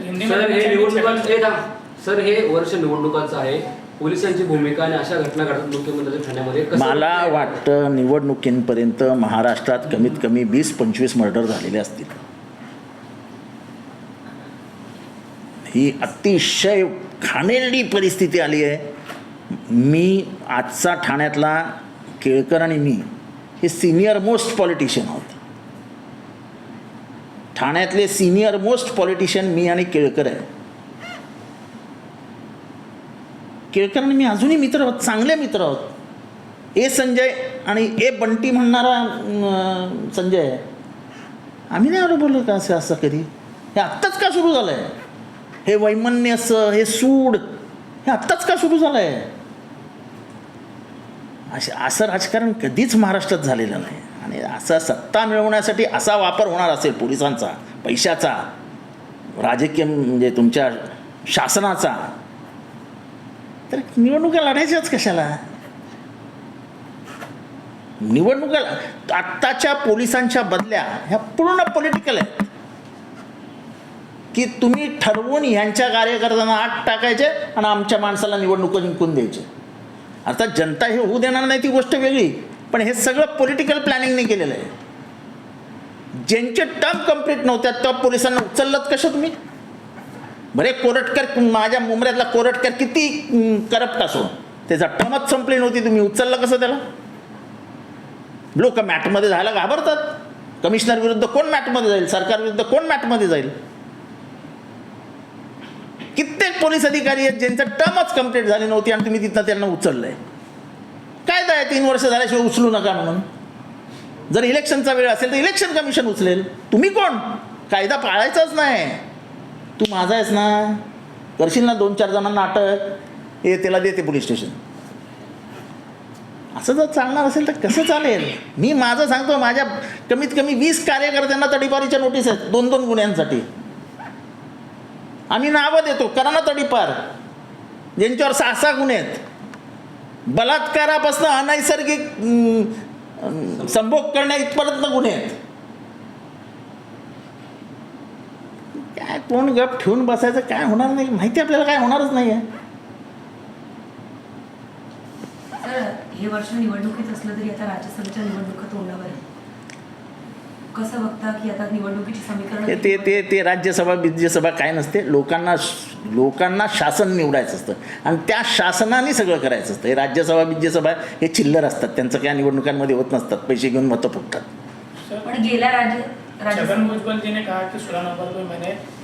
Sir हे chatting निवडणुका chatting- हे थांब. सर हे वर्ष निवडणुकांचं आहे पोलिसांची भूमिका आणि अशा घटना घडतात मुख्यमंत्र्यांच्या ठाण्यामध्ये कसं मला? वाटतं निवडणुकींपर्यंत महाराष्ट्रात कमीत कमी वीस पंचवीस मर्डर झालेले असतील ही अतिशय घाणेरडी परिस्थिती आली आहे मी आजचा ठाण्यातला केळकर आणि मी हे सिनियर मोस्ट पॉलिटिशियन आहोत ठाण्यातले सिनियर मोस्ट पॉलिटिशियन मी आणि केळकर आहे. केळकर आणि मी अजूनही मित्र आहोत चांगले मित्र आहोत. ए संजय आणि ए बंटी म्हणणारा संजय आहे. आम्ही नाही आलो बोललो का असं असं कधी? हे आत्ताच का सुरू झालं आहे हे वैमन्य असं हे सूड हे आत्ताच का सुरू झालं आहे असे असं राजकारण कधीच महाराष्ट्रात झालेलं नाही. आणि असा सत्ता मिळवण्यासाठी असा वापर होणार असेल पोलिसांचा पैशाचा राजकीय म्हणजे तुमच्या शासनाचा तर निवडणुका लढायच्याच कशाला? निवडणुका आत्ताच्या पोलिसांच्या बदल्या ह्या पूर्ण पॉलिटिकल आहेत. की तुम्ही ठरवून ह्यांच्या कार्यकर्त्यांना आत टाकायचे आणि आमच्या माणसाला निवडणुका जिंकून द्यायचे. आता जनता हे होऊ देणार नाही ती गोष्ट वेगळी. पण हे सगळं पॉलिटिकल प्लॅनिंगने केलेलं आहे. ज्यांचे टर्म कंप्लीट नव्हत्या त्या पोलिसांना उचललत कसं तुम्ही? बरे कोरटकर माझ्या मुंबऱ्यातला कोरटकर किती करप्ट असो. त्याचा टर्मच संपली नव्हती तुम्ही उचललं कसं त्याला? लोक मॅटमध्ये जायला घाबरतात. कमिशनर विरुद्ध कोण मॅटमध्ये जाईल? सरकार विरुद्ध कोण मॅटमध्ये जाईल? कित्येक पोलीस अधिकारी आहेत ज्यांचं टर्मच कंप्लीट झाली नव्हती आणि तुम्ही तिथनं त्यांना उचललं आहे आहे तीन वर्ष झाल्याशिवाय उचलू नका म्हणून. जर इलेक्शनचा वेळ असेल तर इलेक्शन कमिशन उचलेल. तुम्ही कोण? कायदा पाळायचाच नाही. तू माझा आहेस ना? करशील ना दोन चार जणांना अटक? हे त्याला देते पोलीस स्टेशन. असं जर चालणार असेल तर कसं चालेल? मी माझं सांगतो माझ्या कमीत कमी वीस कार्यकर्त्यांना तडीपारीच्या नोटीस आहेत दोन दोन गुन्ह्यांसाठी. आम्ही नावं देतो करा ना तडीपार. ज्यांच्यावर सहा सहा गुन्हे आहेत. बलात्कारापासून अनैसर्गिक संभोग करण्या इथपर्यंत गुन्हे आहेत. काय कोण गप ठेवून बसायचं काय होणार नाही माहिती आपल्याला काय होणारच नाही आहे हे वर्ष निवडणुकीत असलं तरी आता राज्यसभेच्या निवडणुका तोंडावर आहे कसं बघता की आता निवडणुकीची समीकरण ते ते ते राज्यसभा विद्यासभा काय नसते लोकांना लोकांना शासन निवडायचं असतं. आणि त्या शासनाने सगळं करायचं असतं. हे राज्यसभा विद्यासभा हे चिल्लर असतात. त्यांचं काय निवडणुकांमध्ये होत नसतात. पैसे घेऊन मतं फुटतात. पण गेल्या राज्य छगन भुजबल जी ने कहा कि सोलह नवंबर को मैंने